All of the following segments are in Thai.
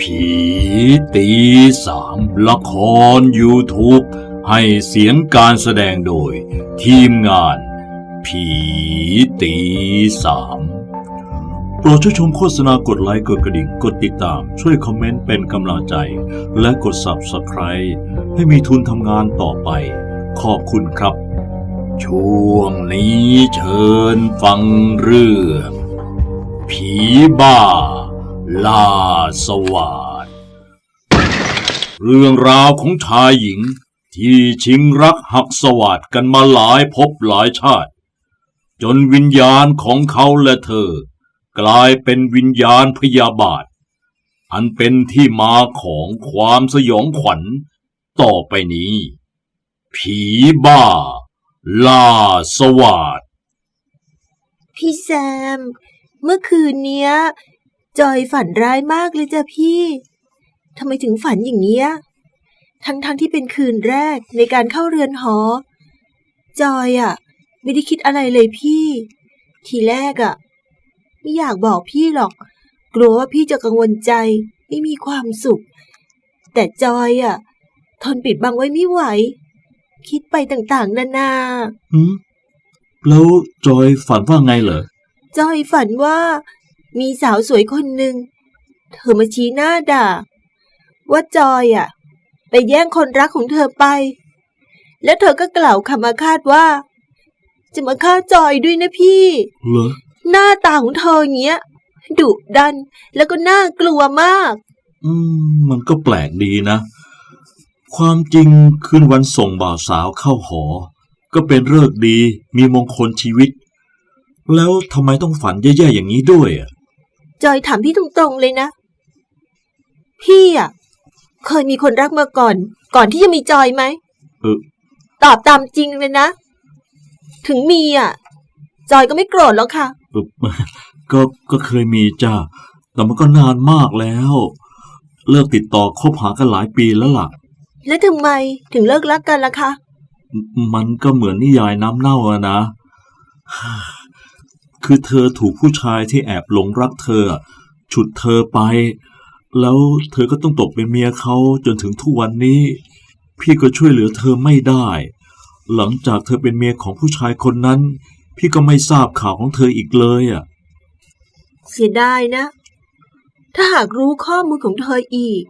ผีตีสามละคร YouTube ให้เสียงการแสดงโดย ทีมงาน ผีตีสามโปรดช่วยชมโฆษณากดไลค์กดกระดิ่งกดติดตาม ช่วยคอมเมนต์เป็นกำลังใจ และกด Subscribe ให้มีทุนทำงานต่อไป ขอบคุณครับ ช่วงนี้เชิญฟังเรื่อง ผีบ้า ล่าสวาดเรื่องราวของชายหญิง ที่ชิงรักหักสวาดกันมาหลายภพหลายชาติ จนวิญญาณของเขาและเธอ กลายเป็นวิญญาณพยาบาท อันเป็นที่มาของความสยองขวัญต่อไปนี้ ผีบ้า ล่าสวาดพี่แซม เมื่อคืนเนี้ย จอยฝันร้ายมากเลยจ้ะพี่ทำไมถึงฝันอย่างเนี้ย ทั้งๆทที่เป็นคืนแรกในการเข้าเรือนหอ จอยอะไม่ได้คิดอะไรเลยพี่ ทีแรกอะไม่อยากบอกพี่หรอก กลัวว่าพี่จะกังวลใจ ไม่มีความสุข แต่จอยอะทนปิดบังไว้ไม่ไหว คิดไปต่างๆ นานาหืมแล้วจอยฝันว่าไงเหรอ จอยฝันว่า มีสาวสวยคนหนึ่ง เธอมาชี้หน้าด่า ว่าจอยอะ ไปแย่งคนรักของเธอไป แล้วเธอก็กล่าวคำอาฆาตว่า จะมาฆ่าจอยด้วยนะพี่ เหรอ หน้าตาของเธออย่างเงี้ยดุดันแล้วก็น่ากลัวมาก อืม มันก็แปลกดีนะ ความจริงคืนวันส่งบ่าวสาวเข้าหอ ก็เป็นเลิกษ์ดีมีมงคลชีวิต แล้วทำไมต้องฝันแย่ๆอย่างนี้ด้วยอะ จอยถามพี่ตรงๆเลยนะ พี่อะ เคยมีคนรักมาก่อน ก่อนที่จะมีจอยไหมเออตอบตามจริงเลยนะ ถึงมีอะ จอยก็ไม่โกรธแล้วค่ะ เออก็ก็เคยมีจ้าแต่มันก็นานมากแล้ว เลิกติดต่อคบหากันหลายปีแล้วล่ะ แล้วทำไมถึงเลิกรักกันล่ะคะ มันก็เหมือนนิยายน้ำเน่าอะนะ คือเธอถูกผู้ชายที่แอบหลงรักเธอ ฉุดเธอไป แล้วเธอก็ต้องตกเป็นเมียเขาจนถึงทุกวันนี้ พี่ก็ช่วยเหลือเธอไม่ได้ หลังจากเธอเป็นเมียของผู้ชายคนนั้น พี่ก็ไม่ทราบข่าวของเธออีกเลยอะเสียดายนะ ถ้าหากรู้ข้อมูลของเธออีก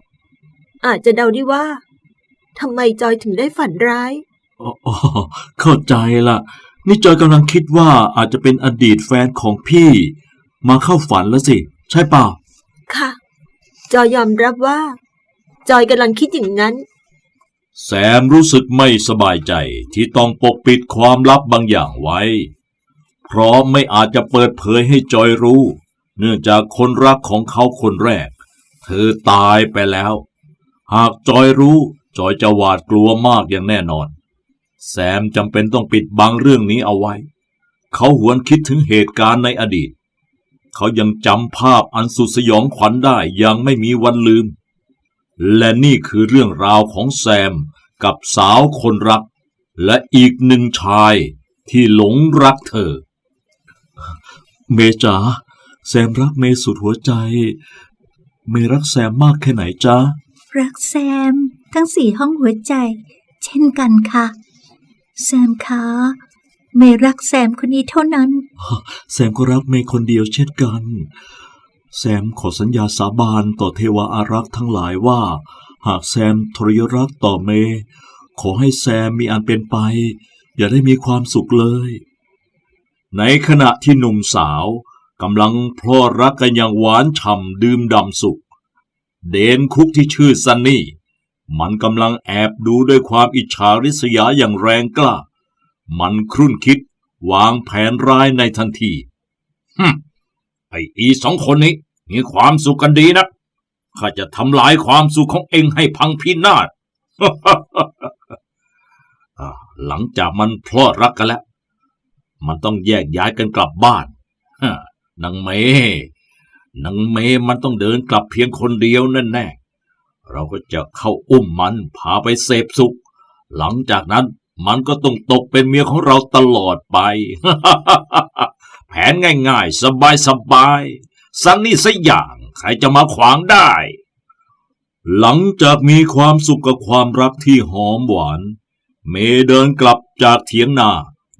อาจจะเดาได้ว่าทำไมจอยถึงได้ฝันร้าย อ๋ออ๋อเข้าใจละ นี่จอยกำลังคิดว่าอาจจะเป็นอดีตแฟนของพี่ มาเข้าฝันแล้วสิ ใช่เปล่า ค่ะ จอยยอมรับว่า จอยกำลังคิดอย่างนั้น แซมรู้สึกไม่สบายใจที่ต้องปกปิดความลับบางอย่างไว้ เพราะไม่อาจจะเปิดเผยให้จอยรู้ เนื่องจากคนรักของเขาคนแรก เธอตายไปแล้ว หากจอยรู้ จอยจะหวาดกลัวมากอย่างแน่นอน แซมจำเป็นต้องปิดบังเรื่องนี้เอาไว้ เขาหวนคิดถึงเหตุการณ์ในอดีต เขายังจำภาพอันสุดสยองขวัญได้ย่างไม่มีวันลืม และนี่คือเรื่องราวของแซมกับสาวคนรัก และอีกหนึ่งชายที่หลงรักเธอ เมจ๋าแซมรักเมสุดหัวใจ เมรักแซมมากแค่ไหนจ๊ะ รักแซม ทั้งสี่ห้องหัวใจ เช่นกันค่ะ แซมคะเมย์รักแซมคนนี้เท่านั้น แซมก็รักเมย์คนเดียวเช่นกัน แซมขอสัญญาสาบานต่อเทวาอารักษ์ทั้งหลายว่า หากแซมทรยรักต่อเมย์ขอให้แซมมีอันเป็นไป อย่าได้มีความสุขเลย ในขณะที่หนุ่มสาวกำลังพลอรักกันอย่างหวานฉ่ำดื่มดำสุข เดนคุกที่ชื่อซันนี่ มันกำลังแอบดูด้วยความอิจฉาริษยาอย่างแรงกล้า มันครุ่นคิดวางแผนร้ายในทันทีฮึไออีสองคนนี้มีความสุขกันดีนะข้าจะทำลายความสุขของเองให้พังพินาศหลังจากมันพลอดรักกันแล้ว มันต้องแยกย้ายกันกลับบ้านนางเมนางเมมันต้องเดินกลับเพียงคนเดียวนั่นแน่ เราก็จะเข้าอุ้มมันพาไปเสพสุข หลังจากนั้นมันก็ต้องตกเป็นเมียของเราตลอดไป แผนง่ายๆ สบายๆสันนี่สักอย่างใครจะมาขวางได้ หลังจากมีความสุขกับความรักที่หอมหวาน เมเดินกลับจากเถียงนา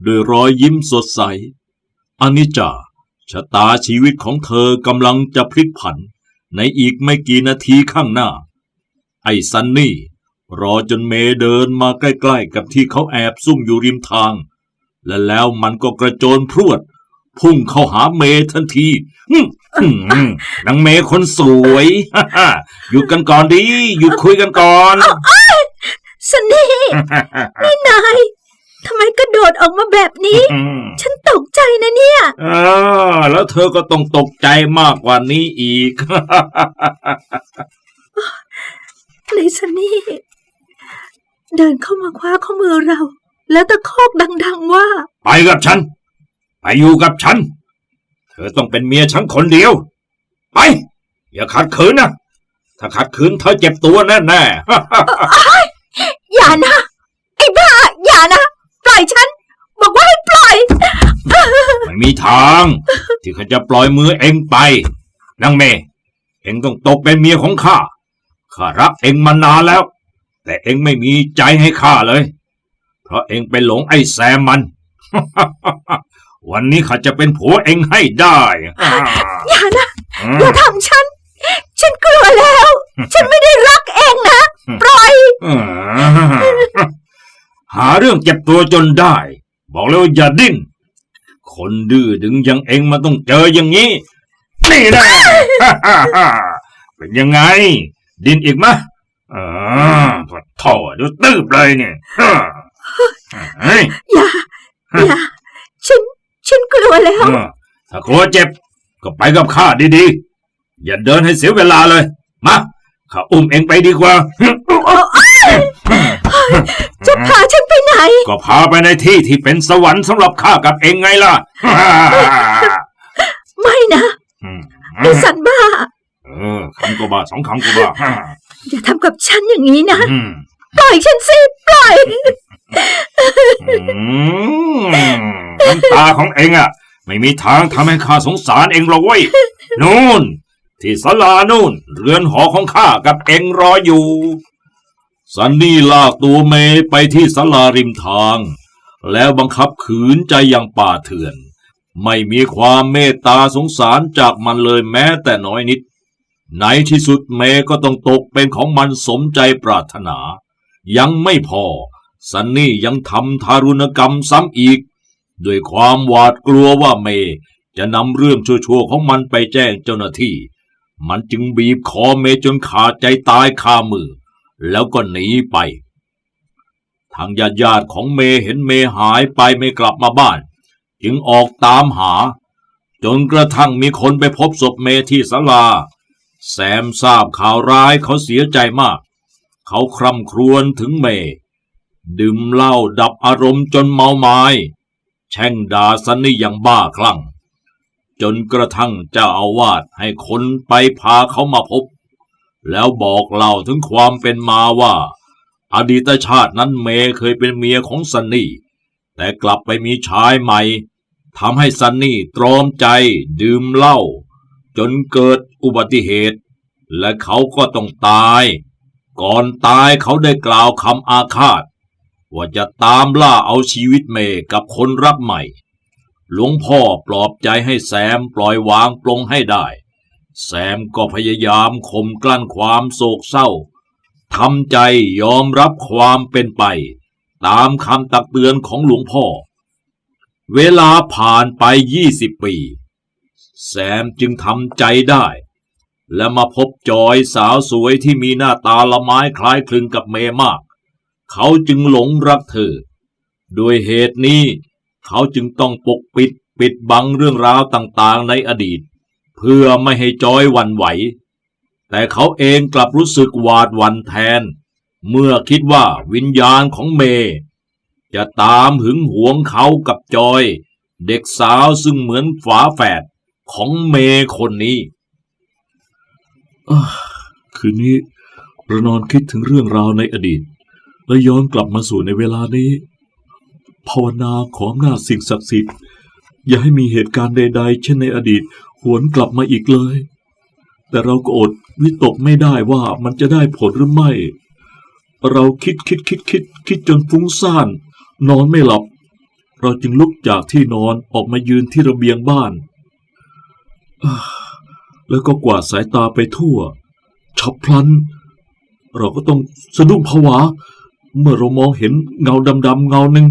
ด้วยรอยยิ้มสดใสอนิจจาชะตาชีวิตของเธอกำลังจะพลิกผัน ในอีกไม่กี่นาทีข้างหน้า ไอ้ซันนี่ รอจนเมย์เดินมาใกล้ๆ กับที่เขาแอบซุ่มอยู่ริมทาง และแล้วมันก็กระโจนพรวด พุ่งเข้าหาเมย์ทันทีหึ่มหึ่มนางเมย์คนสวยหยุดกันก่อนดีหยุดคุยกันก่อนสนี่นี่นายทำไมกระโดดออกมาแบบนี้ ฉันตกใจนะเนี่ยอ่าแล้วเธอก็ต้องตกใจมากกว่านี้อีก เลยสนี่เดินเข้ามาคว้าข้อมือเรา แล้วตะคอกดัง ๆว่า ไปกับฉัน ไปอยู่กับฉัน เธอต้องเป็นเมียฉันคนเดียว ไป อย่าขัดขืนนะถ้าขัดขืนเธอเจ็บตัวแน่แน่อย่านะ ไอ้บ้า อย่านะ ปล่อยฉัน บอกว่าให้ปล่อยๆไม่มีทาง ที่เขาจะปล่อยมือเองไปนางเมย์เองต้องตกเป็นเมียของข้า ข้ารักเองมานานแล้ว แต่เองไม่มีใจให้ข้าเลย เพราะเองไปหลงไอ้แซมมัน วันนี้ข้าจะเป็นผัวเองให้ได้อย่านะอย่าทำฉัน ฉันกลัวแล้ว ฉันไม่ได้รักเองนะ ปล่อยอืมหาเรื่องเจ็บตัวจนได้ บอกเลยว่าอย่าดิ้นคนดื้อดึงอย่างเองมาต้องเจออย่างนี้ นี่แน่เป็นยังไง ดิ้นอีกมะอ่าปวดท่อดูตืบเลยเนี่ยเฮ้ยอย่าอย่าฉัน ฉันกลัวแล้วเออถ้ากลัวเจ็บ ก็ไปกับข้าดีๆ อย่าเดินให้เสียเวลาเลย มาข้าอุ้มเองไปดีกว่าจะพาฉันไปไหน ก็พาไปในที่ที่เป็นสวรรค์สำหรับข้ากับเองไงล่ะ ไม่นะไอ้สันบ้า เออคำก็บ้าสองคำก็บ้าอย่าทำกับฉันอย่างนี้นะ อืมปล่อยฉันสิ ปล่อย อืมน้ำตาของเองอะไม่มีทางทำให้ข้าสงสารเองหรอกเว้ยนู่น ที่ศาลานู่น เรือนหอของข้ากับเองรออยู่ ซันนี่ลากตัวเมย์ไปที่ศาลาริมทาง แล้วบังคับขืนใจอย่างป่าเถื่อน ไม่มีความเมตตาสงสารจากมันเลยแม้แต่น้อยนิด ในที่สุดเมย์ก็ต้องตกเป็นของมันสมใจปรารถนา ยังไม่พอ ซันนี่ยังทำทารุณกรรมซ้ำอีก ด้วยความหวาดกลัวว่าเมย์จะนำเรื่องชั่วๆของมันไปแจ้งเจ้าหน้าที่ มันจึงบีบคอเมย์จนขาดใจตายคามือ แล้วก็หนีไป ทางญาติญาติๆของเมย์เห็นเมย์หายไปไม่กลับมาบ้าน จึงออกตามหา จนกระทั่งมีคนไปพบศพเมย์ที่ศาลา แซมทราบข่าวร้ายเขาเสียใจมาก เขาคร่ำครวญถึงเมย์ดื่มเหล้าดับอารมณ์จนเมาไม้แช่งด่าซันนี่อย่างบ้าคลั่ง จนกระทั่งเจ้าอาวาสให้คนไปพาเขามาพบ แล้วบอกเล่าถึงความเป็นมาว่า อดีตชาตินั้นเมย์เคยเป็นเมียของซันนี่ แต่กลับไปมีชายใหม่ทำให้ซันนี่ตรอมใจดื่มเหล้า จนเกิดอุบัติเหตุ และเขาก็ต้องตาย ก่อนตายเขาได้กล่าวคำอาฆาต ว่าจะตามล่าเอาชีวิตเมย์กับคนรักใหม่ หลวงพ่อปลอบใจให้แซมปล่อยวางปลงให้ได้ แซมก็พยายามข่มกลั้นความโศกเศร้าทำใจยอมรับความเป็นไป ตามคำตักเตือนของหลวงพ่อ เวลาผ่านไปยี่สิบปี แซมจึงทำใจได้ และมาพบจอยสาวสวยที่มีหน้าตาละไม้คล้ายคลึงกับเมย์มาก เขาจึงหลงรักเธอด้วยเหตุนี้เขาจึงต้องปกปิดปิดบังเรื่องราวต่างๆในอดีต เพื่อไม่ให้จอยหวันไหว แต่เขาเองกลับรู้สึกหวาดหวั่นแทน เมื่อคิดว่าวิญญาณของเมย์จะตามหึงหวงเขากับจอย เด็กสาวซึ่งเหมือนฝาแฝด ของเมย์คนนี้คืนนี้เรานอนคิดถึงเรื่องราวในอดีต และย้อนกลับมาสู่ในเวลานี้ ภาวนาขออำนาจสิ่งศักดิ์สิทธิ์ อย่าให้มีเหตุการณ์ใด ๆ เช่นในอดีต หวนกลับมาอีกเลย แต่เราก็อดวิตกไม่ได้ว่ามันจะได้ผลหรือไม่ เราคิดคิดคิดคิดคิดจนฟุ้งซ่าน นอนไม่หลับ เราจึงลุกจากที่นอนออกมายืนที่ระเบียงบ้าน แล้วก็กวาดสายตาไปทั่วฉับพลัน เราก็ต้องสะดุ้งผวา เมื่อเรามองเห็นเงาดำๆเงาหนึ่ง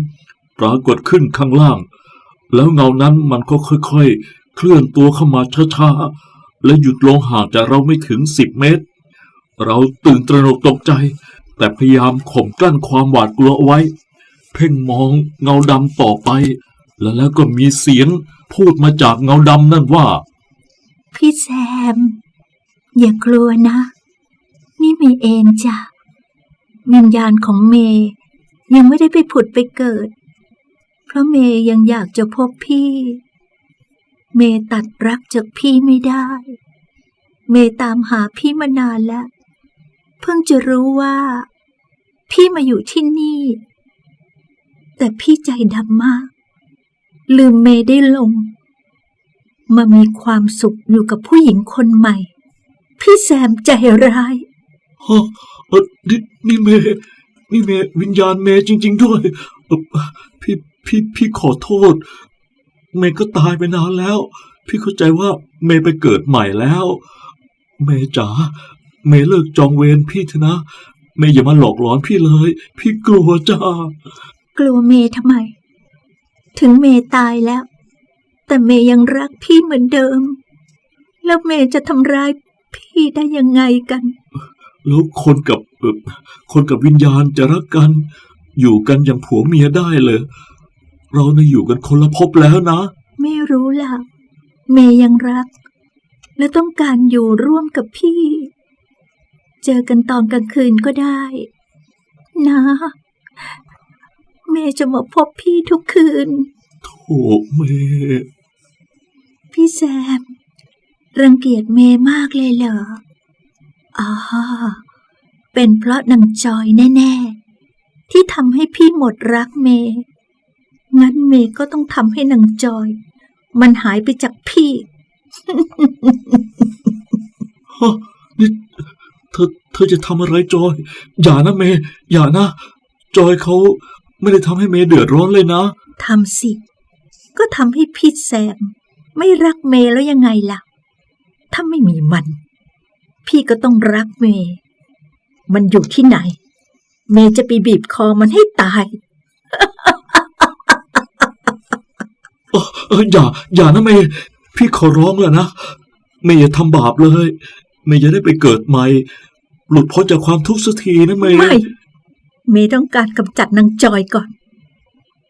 ปรากฏขึ้นข้างล่าง แล้วเงานั้นมันก็ค่อยๆ เคลื่อนตัวเข้ามาช้าๆ และหยุดลงห่างจากเราไม่ถึงสิบเมตร เราตื่นตระหนกตกใจ แต่พยายามข่มกลั้นความหวาดกลัวเอาไว้ เพ่งมองเงาดำต่อไป แล้วแล้วก็มีเสียงพูดมาจากเงาดำนั่นว่า พี่แซม อย่ากลัวนะ นี่เมย์เองจ้ะวิญญาณของเมย์ยังไม่ได้ไปผุดไปเกิด เพราะเมย์ยังอยากจะพบพี่ เมย์ตัดรักจากพี่ไม่ได้ เมย์ตามหาพี่มานานแล้ว เพิ่งจะรู้ว่า พี่มาอยู่ที่นี่ แต่พี่ใจดำมาก ลืมเมย์ได้ลง มามีความสุขอยู่กับผู้หญิงคนใหม่ พี่แซมใจร้าย ฮะเออนี่นี่เมย์นี่เมย์วิญญาณเมย์จริง ๆ ด้วยเออพี่พี่พี่ขอโทษ เมย์ก็ตายไปนานแล้ว พี่เข้าใจว่าเมย์ไปเกิดใหม่แล้ว เมย์จ๋าเมย์เลิกจองเวรพี่เถอะนะ เมย์อย่ามาหลอกหลอนพี่เลย พี่กลัวจ้า กลัวเมย์ทำไม ถึงเมย์ตายแล้ว แต่เมย์ยังรักพี่เหมือนเดิม แล้วเมย์จะทำร้ายพี่ได้ยังไงกัน แล้วคนกับเออคนกับวิญญาณจะรักกัน อยู่กันอย่างผัวเมียได้เลย เราเนี่ยอยู่กันคนละภพแล้วนะ ไม่รู้ล่ะ เมย์ยังรัก และต้องการอยู่ร่วมกับพี่ เจอกันตอนกลางคืนก็ได้ นะ เมย์จะมาพบพี่ทุกคืน โถเมย์ พี่แซม รังเกียจเมย์มากเลยเหรอ อ๋อ เป็นเพราะนางจอยแน่ ๆ ที่ทำให้พี่หมดรักเมย์งั้นเมย์ก็ต้องทำให้นางจอย มันหายไปจากพี่ ฮะนี่เธอเธอจะทำอะไรจอย อย่านะเมย์อย่านะ จอยเขาไม่ได้ทำให้เมย์เดือดร้อนเลยนะ ทำสิ ก็ทำให้พี่แซม ไม่รักเมย์แล้วยังไงล่ะ ถ้าไม่มีมัน พี่ก็ต้องรักเมย์มันอยู่ที่ไหน เมย์จะไปบีบคอมันให้ตายเออเอออย่า อย่านะเมย์พี่ขอร้องแล้วนะเมย์อย่าทำบาปเลยเมย์จะได้ไปเกิดใหม่ หลุดพ้นจากความทุกข์สักทีนะเมย์ไม่ เมย์ต้องการกำจัดนางจอยก่อน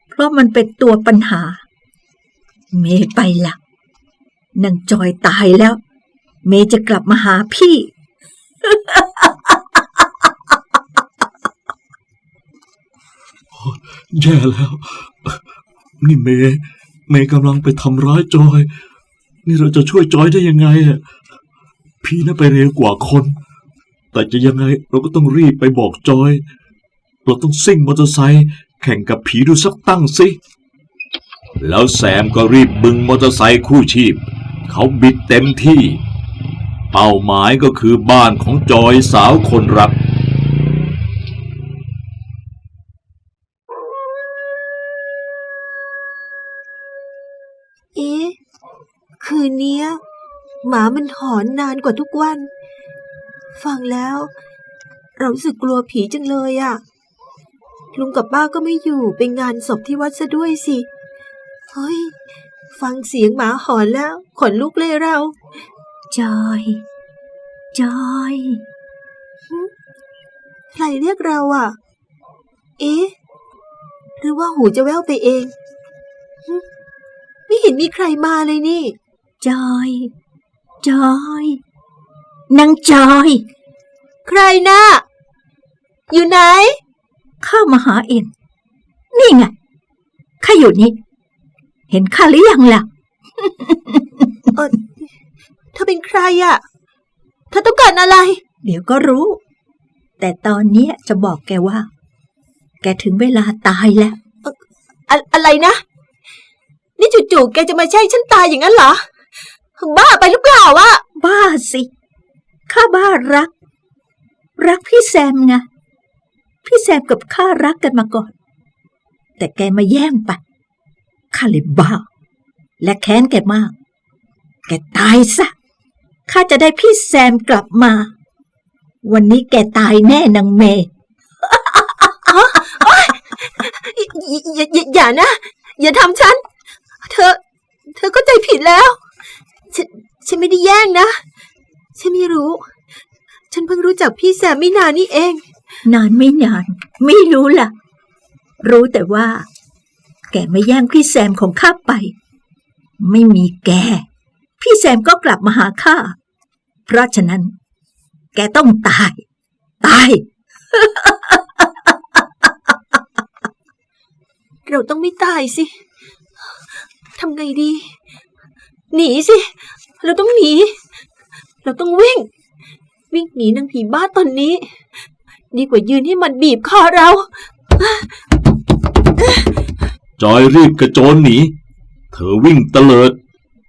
เพราะมันเป็นตัวปัญหา เมย์ไปละ นางจอยตายแล้ว เมย์จะกลับมาหาพี่ แย่แล้ว นี่เมย์เมย์กำลังไปทำร้ายจอย นี่เราจะช่วยจอยได้ยังไงอะพี่น่าไปเร็วกว่าคน แต่จะยังไงเราก็ต้องรีบไปบอกจอย เราต้องซิ่งมอเตอร์ไซค์แข่งกับผีดูสักตั้งสิ แล้วแซมก็รีบบึงมอเตอร์ไซค์คู่ชีพ เขาบิดเต็มที่ เป้าหมายก็คือบ้านของจอยสาวคนรัก เอ๊ะ คืนนี้หมามันหอนนานกว่าทุกวัน ฟังแล้ว เรารู้สึกกลัวผีจังเลยอะลุงกับป้าก็ไม่อยู่ไปงานศพที่วัดซะด้วยสิ เฮ้ย ฟังเสียงหมาหอนแล้ว ขนลุกเลยเรา จอย จอยใครเรียกเราอะเอ๊ะ หรือว่าหูจะแว่วไปเองหึไม่เห็นมีใครมาเลยนี่ จอย จอยนางจอย ใครนะ่ะอยู่ไหน เข้ามาหาเอง นี่ไงข้าอยู่นี่ เห็นข้าหรือยังล่ะเออเธอเป็นใครอะเธอต้องการอะไร เดี๋ยวก็รู้ แต่ตอนเนี้ยจะบอกแกว่า แกถึงเวลาตายแล้ว อะอะไรนะ นี่จู่ๆแกจะมาใช้ฉันตายอย่างนั้นเหรอ บ้าไปหรือเปล่าวะบ้าสิ ข้าบ้ารัก รักพี่แซมไงพี่แซมกับข้ารักกันมาก่อน แต่แกมาแย่งไป ข้าเลยบ้า และแค้นแกมาก แกตายซะ ข้าจะได้พี่แซมกลับมา วันนี้แกตายแน่นางเมย์อย่าอย่าอย่านะ อย่าทำฉัน เธอ เธอเข้าใจผิดแล้ว ฉันฉันไม่ได้แย่งนะ ฉันไม่รู้ ฉันเพิ่งรู้จักพี่แซมไม่นานนี่เอง นานไม่นาน ไม่รู้ล่ะ รู้แต่ว่า แกไม่แย่งพี่แซมของข้าไป ไม่มีแก พี่แซมก็กลับมาหาข้า เพราะฉะนั้น แกต้องตาย ตาย เราต้องไม่ตายสิ ทำไงดี หนีสิ เราต้องหนี เราต้องวิ่ง วิ่งหนีนางผีบ้าตอนนี้ ดีกว่ายืนให้มันบีบคอเรา จอยรีบกระโจนหนี เธอวิ่งเตลิด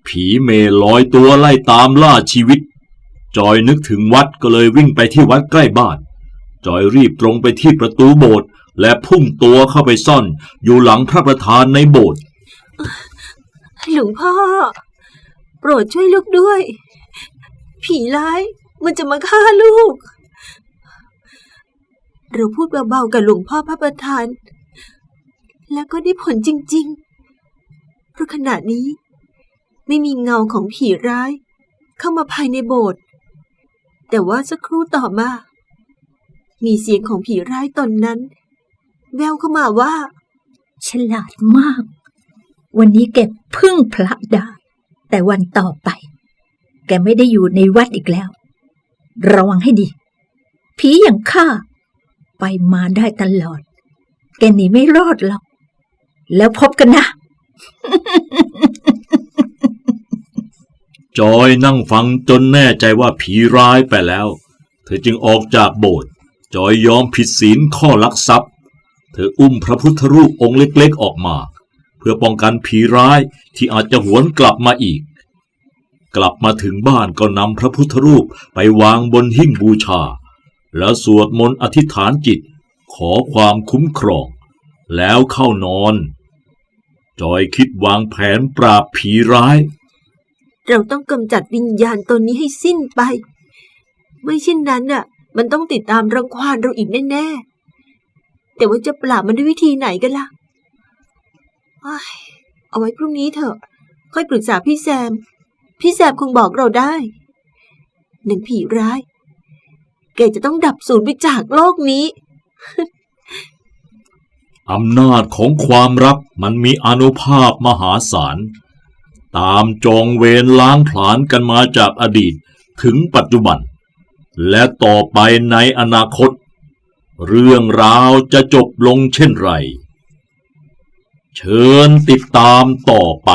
ผีเมลอยตัวไล่ตามล่าชีวิต จอยนึกถึงวัดก็เลยวิ่งไปที่วัดใกล้บ้าน จอยรีบตรงไปที่ประตูโบสถ์และพุ่งตัวเข้าไปซ่อนอยู่หลังพระประธานในโบสถ์หลวงพ่อ โปรดช่วยลูกด้วย ผีร้ายมันจะมาฆ่าลูก เราพูดเบาๆกับหลวงพ่อพระประธาน แล้วก็ได้ผลจริงๆ เพราะขณะนี้ ไม่มีเงาของผีร้าย เข้ามาภายในโบสถ์ แต่ว่าสักครู่ต่อมา มีเสียงของผีร้ายตนนั้น แววเข้ามาว่า ฉลาดมาก วันนี้แกพึ่งพระได้ แต่วันต่อไป แกไม่ได้อยู่ในวัดอีกแล้ว ระวังให้ดี ผีอย่างข้าไปมาได้ตลอด แกหนีไม่รอดหรอก แล้วพบกันนะ จอยนั่งฟังจนแน่ใจว่าผีร้ายไปแล้ว เธอจึงออกจากโบสถ์จอยยอมผิดศีลข้อลักทรัพย์ เธออุ้มพระพุทธรูปองค์เล็กๆออกมา เพื่อป้องกันผีร้ายที่อาจจะหวนกลับมาอีก กลับมาถึงบ้านก็นำพระพุทธรูปไปวางบนหิ้งบูชา แล้วสวดมนต์อธิษฐานจิต ขอความคุ้มครอง แล้วเข้านอน จอยคิดวางแผนปราบผีร้าย เราต้องกำจัดวิญญาณตนนี้ให้สิ้นไป ไม่เช่นนั้นน่ะ มันต้องติดตามรังควานเราอีกแน่ๆ แต่ว่าจะปราบมันด้วยวิธีไหนกันล่ะ เอาไว้พรุ่งนี้เถอะ ค่อยปรึกษาพี่แซม พี่แซมคงบอกเราได้ หนึ่งผีร้าย แกจะต้องดับสูญไปจากโลกนี้ อำนาจของความรักมันมีอานุภาพมหาศาล ตามจองเวรล้างผลาญกันมาจากอดีตถึงปัจจุบัน และต่อไปในอนาคต เรื่องราวจะจบลงเช่นไร เชิญติดตามต่อไป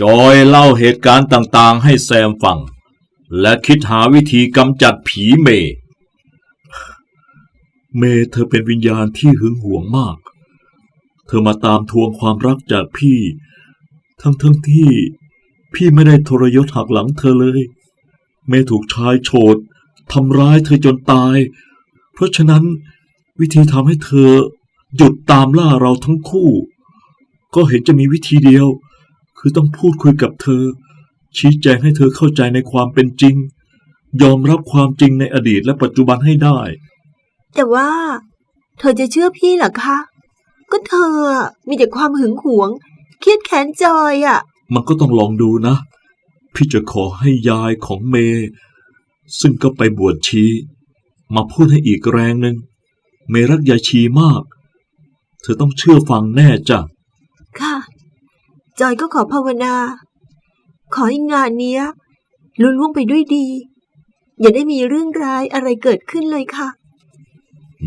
จอยเล่าเหตุการณ์ต่างๆให้แซมฟัง และคิดหาวิธีกำจัดผีเม เมย์เธอเป็นวิญญาณที่หึงหวงมาก เธอมาตามทวงความรักจากพี่ ทั้งทั้งๆที่พี่ไม่ได้ทรยศหักหลังเธอเลย เมย์ถูกชายโฉดทำร้ายเธอจนตาย เพราะฉะนั้นวิธีทำให้เธอหยุดตามล่าเราทั้งคู่ ก็เห็นจะมีวิธีเดียว คือต้องพูดคุยกับเธอ ชี้แจงให้เธอเข้าใจในความเป็นจริง ยอมรับความจริงในอดีตและปัจจุบันให้ได้ แต่ว่า เธอจะเชื่อพี่เหรอคะ ก็เธออะมีแต่ความหึงหวง เครียดแค้นจอยอะ มันก็ต้องลองดูนะ พี่จะขอให้ยายของเมย์ซึ่งก็ไปบวชชี มาพูดให้อีกแรงหนึ่งเมย์รักยายชีมาก เธอต้องเชื่อฟังแน่จ้ะ ค่ะ จอยก็ขอภาวนา ขอให้งานเนี้ยลุล่วงไปด้วยดี อย่าได้มีเรื่องร้ายอะไรเกิดขึ้นเลยค่ะ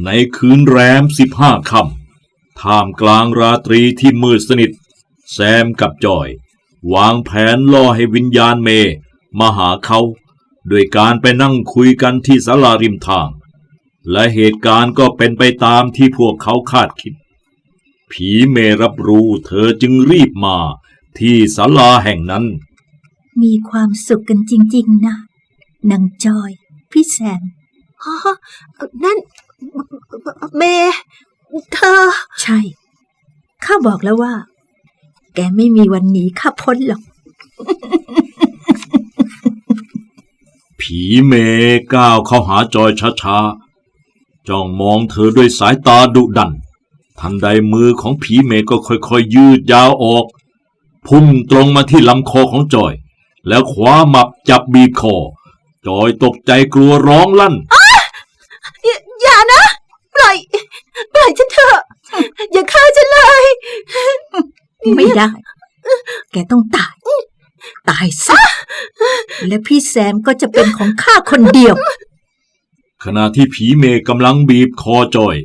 ในคืนแรมสิบห้าค่ำท่ามกลางราตรีที่มืดสนิท แซมกับจอย วางแผนล่อให้วิญญาณเมมาหาเขาด้วยการไปนั่งคุยกันที่ศาลาริมทาง และเหตุการณ์ก็เป็นไปตามที่พวกเขาคาดคิด ผีเมรับรู้เธอจึงรีบมาที่ศาลาแห่งนั้น มีความสุขกันจริง ๆ นะนางจอย พี่แซม ฮะนั่นเมย์เธอ ใช่ ข้าบอกแล้วว่า แกไม่มีวันหนีข้าพ้นหรอก ผีเมก้าวเข้าหาจอยช้าๆ จ้องมองเธอด้วยสายตาดุดัน ทันใดมือของผีเมก็ค่อยๆ ยืดยาวออก พุ่งตรงมาที่ลำคอของจอย แล้วคว้าหมับจับบีบคอ จอยตกใจกลัวร้องลั่น อย่าอย่านะ ปล่อย ปล่อยฉันเถอะ อย่าฆ่าฉันเลย ไม่ได้ แกต้องตาย ตายซะ และพี่แซมก็จะเป็นของข้าคนเดียว ขณะที่ผีเมกำลังบีบคอจอย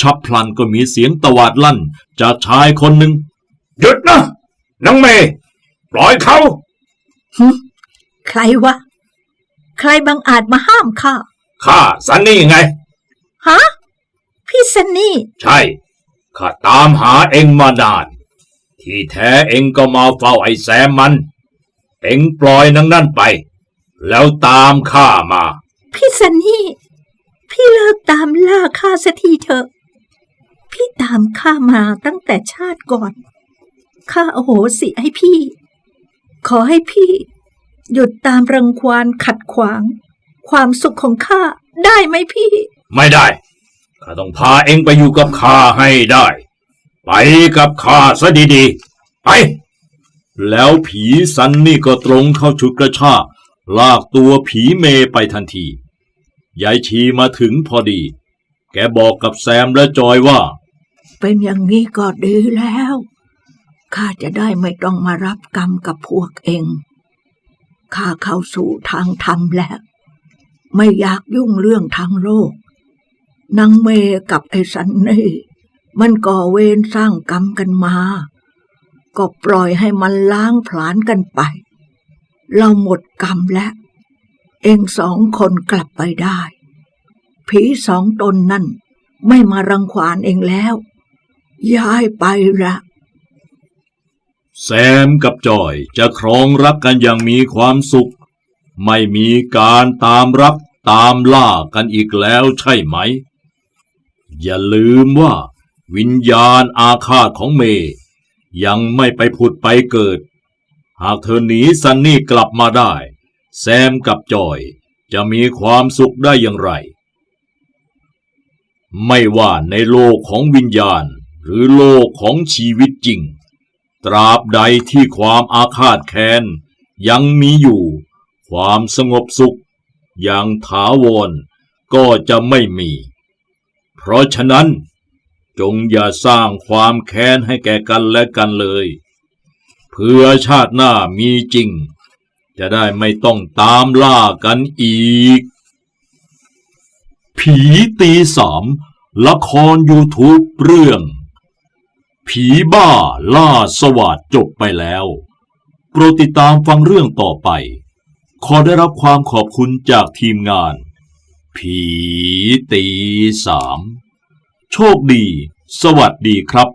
ชับพลันก็มีเสียงตวาดลั่น จากชายคนหนึ่ง หยุดนะนังเมปล่อยเขา ใครวะ ใครบังอาจมาห้ามข้า ข้าสันนี่ไง ฮะ พี่ซันนี่ ใช่ ข้าตามหาเองมานาน ที่แท้เองก็มาเฝ้าไอ้แซมมัน เองปล่อยนังนั่นไป แล้วตามข้ามา พี่ซันนี่ พี่เลิกตามล่าข้าสักทีเถอะ พี่ตามข้ามาตั้งแต่ชาติก่อน ข้าโอโหสิให้พี่ ขอให้พี่ หยุดตามรังควานขัดขวาง ความสุขของข้าได้ไหมพี่ ไม่ได้ข้าต้องพาเองไปอยู่กับข้าให้ได้ ไปกับข้าซะดีๆ ไป แล้วผีสันนี่ก็ตรงเข้าชุดกระชากลากตัวผีเมไปทันที ยายชีมาถึงพอดี แกบอกกับแซมและจอยว่า เป็นอย่างนี้ก็ดีแล้วข้าจะได้ไม่ต้องมารับกรรมกับพวกเองข้าเข้าสู่ทางธรรมแล้ว ไม่อยากยุ่งเรื่องทางโลก นางเมกับไอ้สันนี่มันก่อเวรสร้างกรรมกันมา ก็ปล่อยให้มันล้างผลาญกันไป เราหมดกรรมแล้ว เองสองคนกลับไปได้ ผีสองตนนั่นไม่มารังควานเองแล้ว ย้ายไปละแซมกับจอยจะครองรักกันอย่างมีความสุข ไม่มีการตามรักตามล่ากันอีกแล้วใช่ไหม อย่าลืมว่า วิญญาณอาฆาตของเมย์ยังไม่ไปผุดไปเกิด หากเธอหนีซันนี่กลับมาได้ แซมกับจอยจะมีความสุขได้อย่างไร ไม่ว่าในโลกของวิญญาณหรือโลกของชีวิตจริง ตราบใดที่ความอาฆาตแค้นยังมีอยู่ ความสงบสุขอย่างถาวรก็จะไม่มี เพราะฉะนั้น จงอย่าสร้างความแค้นให้แก่กันและกันเลย เพื่อชาติหน้ามีจริง จะได้ไม่ต้องตามล่ากันอีก ผีตีสามละคร YouTube เรื่อง ผีบ้าล่าสวัสดจบไปแล้ว โปรดติดตามฟังเรื่องต่อไป ขอได้รับความขอบคุณจากทีมงาน ผีตีสามโชคดี สวัสดีครับ